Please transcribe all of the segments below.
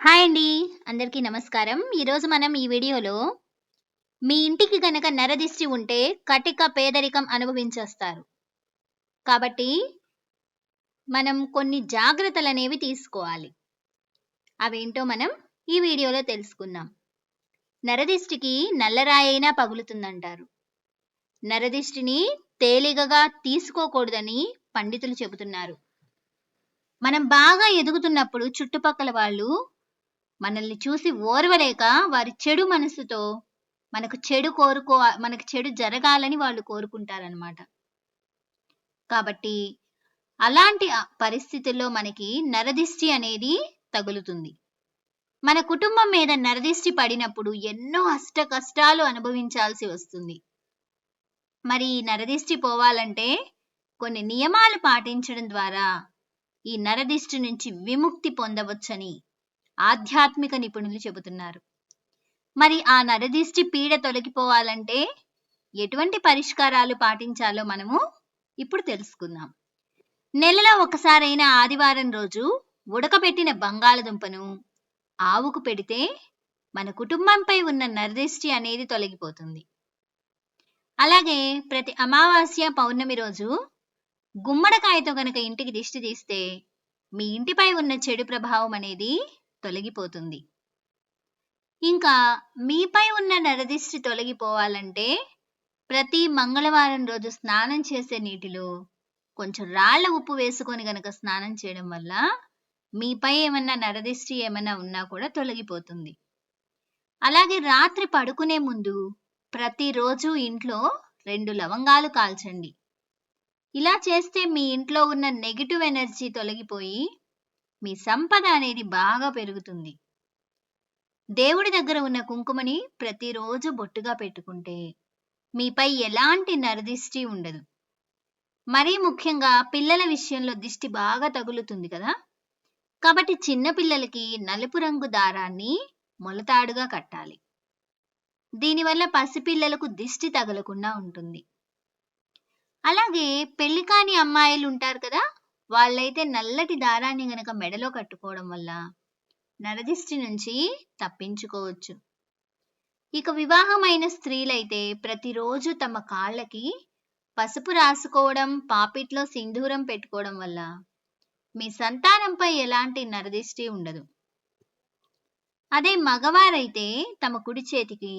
Hi అండి. అందరికీ నమస్కారం. ఈరోజు మనం ఈ వీడియోలో మీ ఇంటికి గనక నరదిష్టి ఉంటే కటిక పేదరికం అనుభవించేస్తారు. కాబట్టి మనం కొన్ని జాగ్రత్తలు అనేవి తీసుకోవాలి. అవేంటో మనం ఈ వీడియోలో తెలుసుకుందాం. నరదిష్టికి నల్లరాయైనా పగులుతుందంటారు. నరదిష్టిని తేలికగా తీసుకోకూడదని పండితులు చెబుతున్నారు. మనం బాగా ఎదుగుతున్నప్పుడు చుట్టుపక్కల వాళ్ళు మనల్ని చూసి ఓర్వలేక వారి చెడు మనసుతో మనకు చెడు కోరుకో మనకు చెడు జరగాలని వాళ్ళు కోరుకుంటారనమాట. కాబట్టి అలాంటి పరిస్థితుల్లో మనకి నరదిష్టి అనేది తగులుతుంది. మన కుటుంబం మీద నరదిష్టి పడినప్పుడు ఎన్నో అష్ట కష్టాలు అనుభవించాల్సి వస్తుంది. మరి ఈ నరదిష్టి పోవాలంటే కొన్ని నియమాలు పాటించడం ద్వారా ఈ నరదిష్టి నుంచి విముక్తి పొందవచ్చని ఆధ్యాత్మిక నిపుణులు చెబుతున్నారు. మరి ఆ నరదిష్టి పీడ తొలగిపోవాలంటే ఎటువంటి పరిష్కారాలు పాటించాలో మనము ఇప్పుడు తెలుసుకుందాం. నెలలో ఒకసారైన ఆదివారం రోజు ఉడకబెట్టిన బంగాళదుంపను ఆవుకు పెడితే మన కుటుంబంపై ఉన్న నరదిష్టి అనేది తొలగిపోతుంది. అలాగే ప్రతి అమావాస్య, పౌర్ణమి రోజు గుమ్మడికాయతో గనక ఇంటికి దిష్టి తీస్తే మీ ఇంటిపై ఉన్న చెడు ప్రభావం అనేది తొలగిపోతుంది. ఇంకా మీపై ఉన్న నరదిష్టి తొలగిపోవాలంటే ప్రతి మంగళవారం రోజు స్నానం చేసే నీటిలో కొంచెం రాళ్ళ ఉప్పు వేసుకొని గనక స్నానం చేయడం వల్ల మీపై ఏమన్నా నరదిష్టి ఏమైనా ఉన్నా కూడా తొలగిపోతుంది. అలాగే రాత్రి పడుకునే ముందు ప్రతిరోజు ఇంట్లో రెండు లవంగాలు కాల్చండి. ఇలా చేస్తే మీ ఇంట్లో ఉన్న నెగిటివ్ ఎనర్జీ తొలగిపోయి మీ సంపద అనేది బాగా పెరుగుతుంది. దేవుడి దగ్గర ఉన్న కుంకుమని ప్రతిరోజు బొట్టుగా పెట్టుకుంటే మీపై ఎలాంటి నరదిష్టి ఉండదు. మరీ ముఖ్యంగా పిల్లల విషయంలో దిష్టి బాగా తగులుతుంది కదా! కాబట్టి చిన్న పిల్లలకి నలుపు రంగు దారాన్ని మొలతాడుగా కట్టాలి. దీనివల్ల పసిపిల్లలకు దిష్టి తగలకుండా ఉంటుంది. అలాగే పెళ్ళి కాని అమ్మాయిలు ఉంటారు కదా! వాళ్ళైతే నల్లటి దారాన్ని గనక మెడలో కట్టుకోవడం వల్ల నరదిష్టి నుంచి తప్పించుకోవచ్చు. ఇక వివాహమైన స్త్రీలైతే ప్రతిరోజు తమ కాళ్ళకి పసుపు రాసుకోవడం, పాపిట్లో సింధూరం పెట్టుకోవడం వల్ల మీ సంతానంపై ఎలాంటి నరదిష్టి ఉండదు. అదే మగవారైతే తమ కుడి చేతికి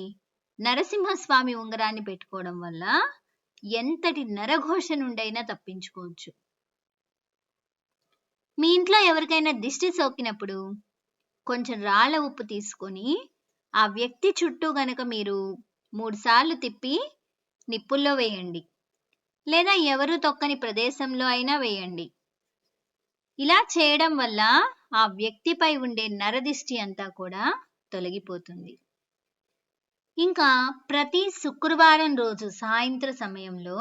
నరసింహస్వామి ఉంగరాన్ని పెట్టుకోవడం వల్ల ఎంతటి నరఘోష నుండైనా తప్పించుకోవచ్చు. మీ ఇంట్లో ఎవరికైనా దిష్టి సోకినప్పుడు కొంచెం రాళ్ళ ఉప్పు తీసుకొని ఆ వ్యక్తి చుట్టూ గనక మీరు మూడుసార్లు తిప్పి నిప్పుల్లో వేయండి. లేదా ఎవరు తొక్కని ప్రదేశంలో అయినా వేయండి. ఇలా చేయడం వల్ల ఆ వ్యక్తిపై ఉండే నరదిష్టి అంతా కూడా తొలగిపోతుంది. ఇంకా ప్రతి శుక్రవారం రోజు సాయంత్ర సమయంలో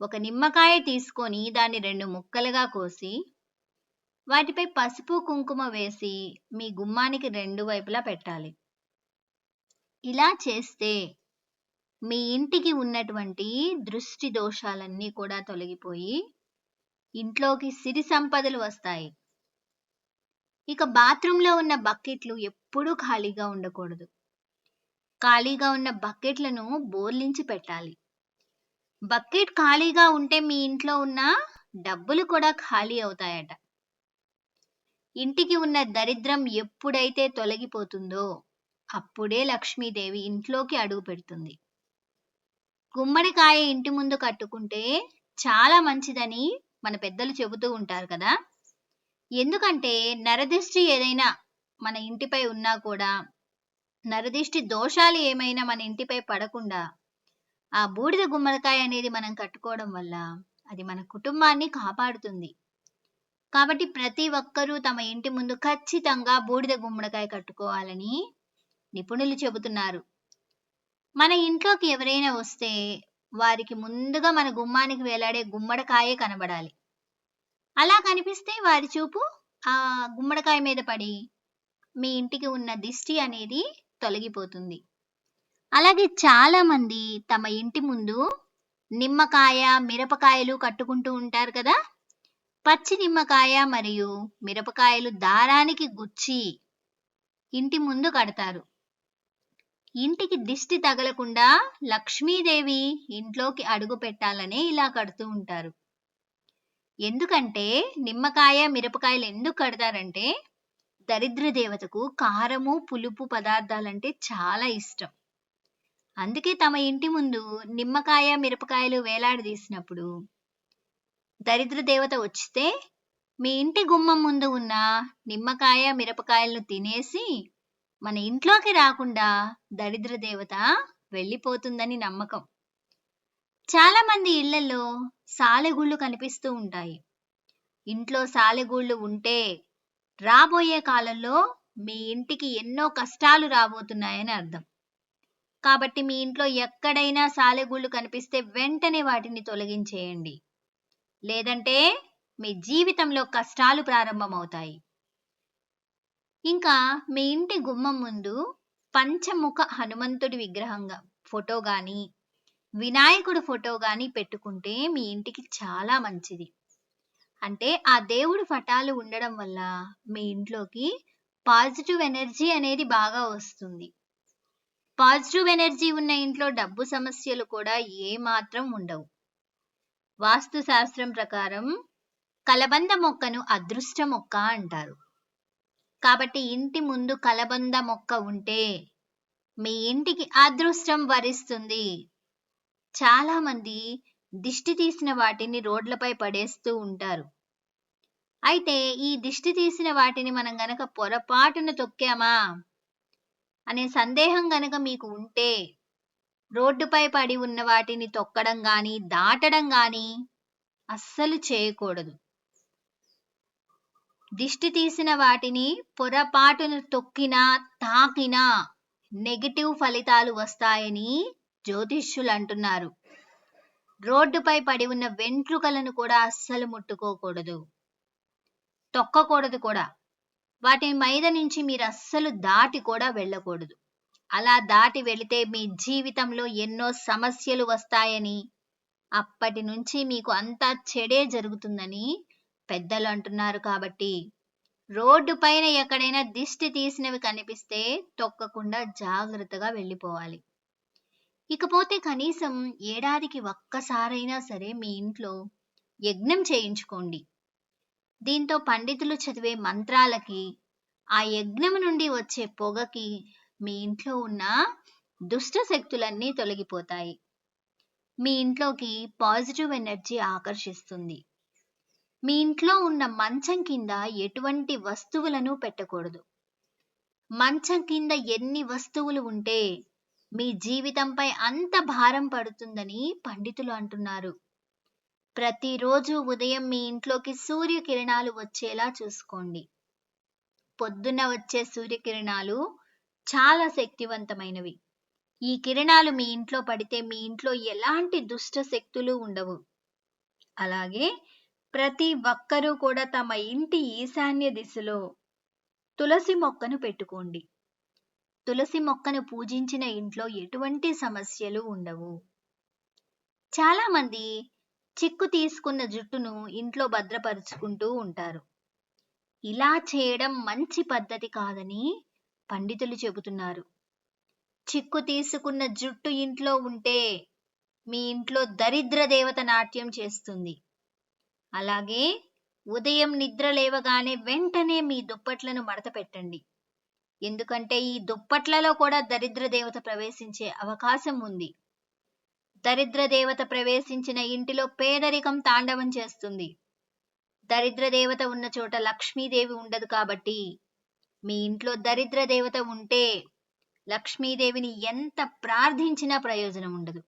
ఒక నిమ్మకాయ తీసుకొని దాన్ని రెండు ముక్కలుగా కోసి వాటిపై పసుపు, కుంకుమ వేసి మీ గుమ్మానికి రెండు వైపులా పెట్టాలి. ఇలా చేస్తే మీ ఇంటికి ఉన్నటువంటి దృష్టి దోషాలన్నీ కూడా తొలగిపోయి ఇంట్లోకి సిరి సంపదలు వస్తాయి. ఇక బాత్రూంలో ఉన్న బకెట్లు ఎప్పుడూ ఖాళీగా ఉండకూడదు. ఖాళీగా ఉన్న బకెట్లను బోర్లించి పెట్టాలి. బకెట్ ఖాళీగా ఉంటే మీ ఇంట్లో ఉన్న డబ్బులు కూడా ఖాళీ అవుతాయట. ఇంటికి ఉన్న దరిద్రం ఎప్పుడైతే తొలగిపోతుందో అప్పుడే లక్ష్మీదేవి ఇంట్లోకి అడుగుపెడుతుంది. గుమ్మడికాయ ఇంటి ముందు కట్టుకుంటే చాలా మంచిదని మన పెద్దలు చెబుతూ ఉంటారు కదా! ఎందుకంటే నరదిష్టి ఏదైనా మన ఇంటిపై ఉన్నా కూడా నరదిష్టి దోషాలు ఏమైనా మన ఇంటిపై పడకుండా ఆ బూడిద గుమ్మడికాయ అనేది మనం కట్టుకోవడం వల్ల అది మన కుటుంబాన్ని కాపాడుతుంది. కాబట్టి ప్రతి ఒక్కరూ తమ ఇంటి ముందు ఖచ్చితంగా బూడిద గుమ్మడికాయ కట్టుకోవాలని నిపుణులు చెబుతున్నారు. మన ఇంట్లోకి ఎవరైనా వస్తే వారికి ముందుగా మన గుమ్మానికి వేలాడే గుమ్మడికాయే కనబడాలి. అలా కనిపిస్తే వారి చూపు ఆ గుమ్మడికాయ మీద పడి మీ ఇంటికి ఉన్న దిష్టి అనేది తొలగిపోతుంది. అలాగే చాలామంది తమ ఇంటి ముందు నిమ్మకాయ, మిరపకాయలు కట్టుకుంటూ ఉంటారు కదా! పచ్చి నిమ్మకాయ మరియు మిరపకాయలు దారానికి గుచ్చి ఇంటి ముందు కడతారు. ఇంటికి దిష్టి తగలకుండా లక్ష్మీదేవి ఇంట్లోకి అడుగు పెట్టాలని ఇలా కడుతూ ఉంటారు. ఎందుకంటే నిమ్మకాయ మిరపకాయలు ఎందుకు కడతారంటే దరిద్ర దేవతకు కారము పులుపు పదార్థాలంటే చాలా ఇష్టం. అందుకే తమ ఇంటి ముందు నిమ్మకాయ మిరపకాయలు వేలాడదీసినప్పుడు దరిద్ర దేవత వచ్చితే మీ ఇంటి గుమ్మం ముందు ఉన్న నిమ్మకాయ మిరపకాయలను తినేసి మన ఇంట్లోకి రాకుండా దరిద్ర దేవత వెళ్ళిపోతుందని నమ్మకం. చాలా మంది ఇళ్ళలో సాలెగూళ్ళు కనిపిస్తూ ఉంటాయి. ఇంట్లో సాలెగూళ్ళు ఉంటే రాబోయే కాలంలో మీ ఇంటికి ఎన్నో కష్టాలు రాబోతున్నాయని అర్థం. కాబట్టి మీ ఇంట్లో ఎక్కడైనా సాలెగూళ్ళు కనిపిస్తే వెంటనే వాటిని తొలగించేయండి. లేదంటే మీ జీవితంలో కష్టాలు ప్రారంభమవుతాయి. ఇంకా మీ ఇంటి గుమ్మం ముందు పంచముఖ హనుమంతుడి విగ్రహంగా ఫోటో కానీ వినాయకుడు ఫోటో కానీ పెట్టుకుంటే మీ ఇంటికి చాలా మంచిది. అంటే ఆ దేవుడు పటాలు ఉండడం వల్ల మీ ఇంట్లోకి పాజిటివ్ ఎనర్జీ అనేది బాగా వస్తుంది. పాజిటివ్ ఎనర్జీ ఉన్న ఇంట్లో డబ్బు సమస్యలు కూడా ఏమాత్రం ఉండవు. వాస్తు శాస్త్రం ప్రకారం కలబంద మొక్కను అదృష్ట మొక్క అంటారు. కాబట్టి ఇంటి ముందు కలబంద మొక్క ఉంటే మీ ఇంటికి అదృష్టం వరిస్తుంది. చాలా మంది దిష్టి తీసిన వాటిని రోడ్లపై పడేస్తూ ఉంటారు. అయితే ఈ దిష్టి తీసిన వాటిని మనం గనక పొరపాటున తొక్కామా? అనే సందేహం గనక మీకు ఉంటే రోడ్డుపై పడి ఉన్న వాటిని తొక్కడం గాని దాటడం గాని అస్సలు చేయకూడదు. దిష్టి తీసిన వాటిని పొరపాటును తొక్కినా తాకినా నెగిటివ్ ఫలితాలు వస్తాయని జ్యోతిష్యులు అంటున్నారు రోడ్డుపై పడి ఉన్న వెంట్రుకలను కూడా అస్సలు ముట్టుకోకూడదు. తొక్కకూడదు కూడా. వాటి మీద నుంచి మీరు అస్సలు దాటి కూడా వెళ్ళకూడదు. అలా దాటి వెళితే మీ జీవితంలో ఎన్నో సమస్యలు వస్తాయని. అప్పటి నుంచి మీకు అంతా చెడే జరుగుతుందని పెద్దలు అంటున్నారు కాబట్టి. రోడ్డు పైన ఎక్కడైనా దిష్టి తీసినవి కనిపిస్తే తొక్కకుండా జాగ్రత్తగా వెళ్ళిపోవాలి. ఇకపోతే కనీసం ఏడాదికి ఒక్కసారైనా సరే మీ ఇంట్లో యజ్ఞం చేయించుకోండి. దీంతో పండితులు చదివే మంత్రాలకి ఆ యజ్ఞం నుండి వచ్చే పొగకి మీ ఇంట్లో ఉన్న దుష్ట శక్తులన్నీ తొలగిపోతాయి. మీ ఇంట్లోకి పాజిటివ్ ఎనర్జీ ఆకర్షిస్తుంది. మీ ఇంట్లో ఉన్న మంచం కింద ఎటువంటి వస్తువులను పెట్టకూడదు. మంచం కింద ఎన్ని వస్తువులు ఉంటే మీ జీవితంపై అంత భారం పడుతుందని పండితులు అంటున్నారు. ప్రతిరోజు ఉదయం మీ ఇంట్లోకి సూర్యకిరణాలు వచ్చేలా చూసుకోండి. పొద్దున్న వచ్చే సూర్యకిరణాలు చాలా శక్తివంతమైనవి. ఈ కిరణాలు మీ ఇంట్లో పడితే మీ ఇంట్లో ఎలాంటి దుష్ట శక్తులు ఉండవు. అలాగే ప్రతి ఒక్కరూ కూడా తమ ఇంటి ఈశాన్య దిశలో తులసి మొక్కను పెట్టుకోండి. తులసి మొక్కను పూజించిన ఇంట్లో ఎటువంటి సమస్యలు ఉండవు. చాలా మంది చిక్కు తీసుకున్న జుట్టును ఇంట్లో భద్రపరుచుకుంటూ ఉంటారు. ఇలా చేయడం మంచి పద్ధతి కాదని పండితులు చెబుతున్నారు. చిక్కు తీసుకున్న జుట్టు ఇంట్లో ఉంటే మీ ఇంట్లో దరిద్ర దేవత నాట్యం చేస్తుంది. అలాగే ఉదయం నిద్ర లేవగానే వెంటనే మీ దుప్పట్లను మడత పెట్టండి. ఎందుకంటే ఈ దుప్పట్లలో కూడా దరిద్ర దేవత ప్రవేశించే అవకాశం ఉంది. దరిద్ర దేవత ప్రవేశించిన ఇంటిలో పేదరికం తాండవం చేస్తుంది. దరిద్ర దేవత ఉన్న చోట లక్ష్మీదేవి ఉండదు కాబట్టి మీ ఇంట్లో దరిద్ర దేవత ఉంటే లక్ష్మీదేవిని ఎంత ప్రార్థించినా ప్రయోజనం ఉండదు.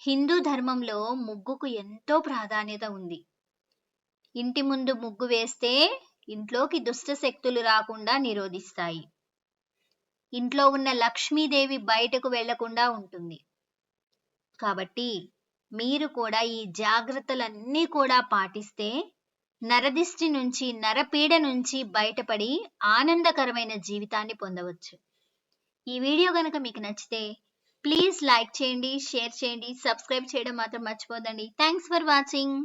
హిందూ ధర్మంలో ముగ్గుకు ఎంతో ప్రాధాన్యత ఉంది. ఇంటి ముందు ముగ్గు వేస్తే ఇంట్లోకి దుష్ట శక్తులు రాకుండా నిరోధిస్తాయి. ఇంట్లో ఉన్న లక్ష్మీదేవి బయటకు వెళ్ళకుండా ఉంటుంది. కాబట్టి మీరు కూడా ఈ జాగ్రత్తలన్నీ కూడా పాటిస్తే నరదిష్టి నుంచి నరపీడ నుంచి బయటపడి ఆనందకరమైన జీవితాన్ని పొందవచ్చు. ఈ వీడియో కనుక మీకు నచ్చితే ప్లీజ్ లైక్ చేయండి షేర్ చేయండి సబ్స్క్రైబ్ చేయడం మాత్రం మర్చిపోదండి థ్యాంక్స్ ఫర్ వాచింగ్.